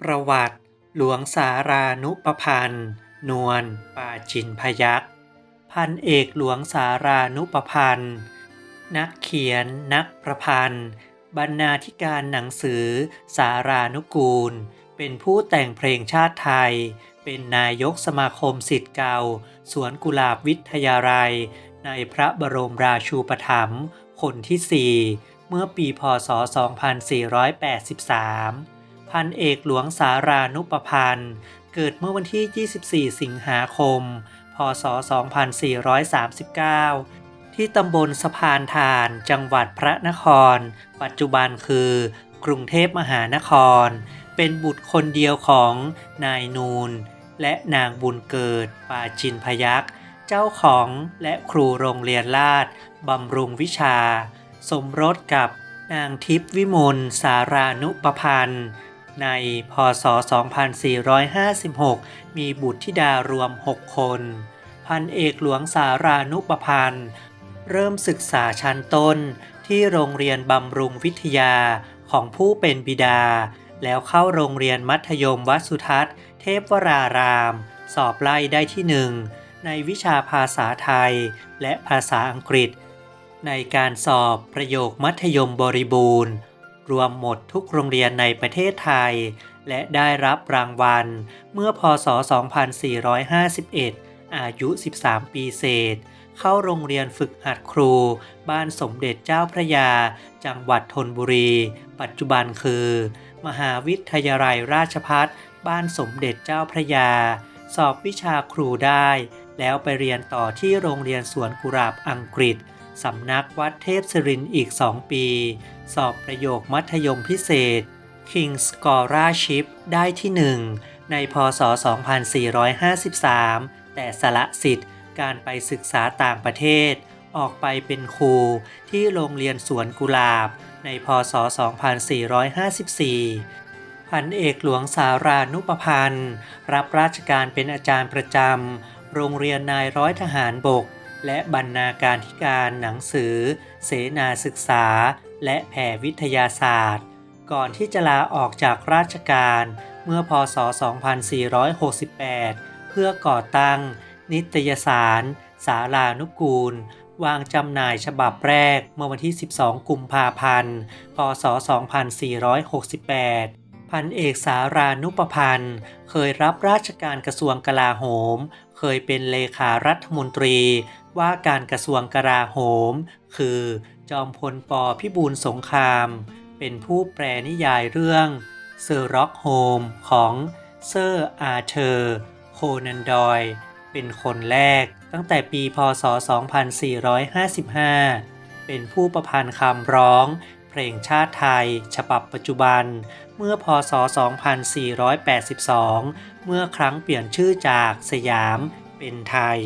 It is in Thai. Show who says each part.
Speaker 1: ประวัติ หลวงสารานุประพันธ์ นวลป่าจินพยักษ์พันเอกหลวงสารานุประพันธ์ นักเขียนนักประพันธ์ บรรณาธิการหนังสือ สารานุกูล เป็นผู้แต่งเพลงชาติไทย เป็นนายกสมาคมสิทธิ์เก่า สวนกุหลาบวิทยาลัย ในพระบรมราชูปถัมภ์คนที่ 4 เมื่อปีพศ 2483 พันเอกหลวงสารานุปพันธ์ เกิดเมื่อวันที่ 24 สิงหาคม พศ 2439 ที่ตำบลสะพานทาน จังหวัดพระนคร ปัจจุบันคือกรุงเทพมหานคร เป็นบุตรคนเดียวของนายนูน และนางบุญเกิดปาจินพยักษ์เจ้าของและครูโรงเรียนลาดบำรุงวิชา สมรสกับนางทิพย์วิมลสารานุปพันธ์ ในพศ 2456 มีบุตรธิดารวม 6 คน พันเอกหลวงสารานุปพันธ์ เริ่มศึกษาชั้นต้นที่โรงเรียนบำรุงวิทยาของผู้เป็นบิดา แล้วเข้าโรงเรียนมัธยมวัดสุทัศน์ เทพวราราม สอบไล่ได้ที่หนึ่งในวิชาภาษาไทยและภาษาอังกฤษ ในการสอบประโยคมัธยมบริบูรณ์ รวมหมดทุกโรงเรียนในประเทศไทย และได้รับรางวัล เมื่อพศ 2451 อายุ 13 ปีเศษ เข้าโรงเรียนฝึกหัดครู บ้านสมเด็จเจ้าพระยา จังหวัดธนบุรี ปัจจุบันคือ มหาวิทยาลัยราชพัฒบ้านสมเด็จเจ้าพระยา สอบวิชาครูได้ แล้วไปเรียนต่อที่โรงเรียนสวนกุหลาบอังกฤษ สำนักวัดเทพศรินอีก 2 ปี สอบประโยคมัธยมพิเศษ King's Scholarship ได้ที่ 1 ในพศ 2453 แต่สละสิทธิ์การไปศึกษาต่างประเทศ ออกไปเป็นครูที่โรงเรียนสวนกุหลาบ ในพศ 2454 พันเอกหลวงสารานุปพันธ์ รับราชการเป็นอาจารย์ประจำ โรงเรียนนายร้อยทหารบก และบรรณาการธิการหนังสือ เสนาศึกษา และแผ่วิทยาศาสตร์ ก่อนที่จะลาออกจากราชการเมื่อพศ 2468 เพื่อก่อตั้ง นิตยสาร สารานุกูล วางจำหน่ายฉบับแรกเมื่อวันที่ 12 กุมภาพันธ์ พศ 2468 พันเอกสารานุปพันธ์ เคยรับราชการกระทรวงกลาโหม เคยเป็นเลขารัฐมนตรี ว่าการกระทรวงกลาโหม คือ จอมพลปพิบูลสงคราม เป็นผู้แปลนิยายเรื่องเซอร์ร็อกโฮมของเซอร์อาเธอร์ โคนันดอย เป็นคนแรกตั้งแต่ปีพศ 2455 เป็นผู้ประพันธ์คำร้อง เพลงชาติไทย ฉบับปัจจุบัน เมื่อพศ 2482 เมื่อครั้งเปลี่ยนชื่อจากสยามเป็นไทย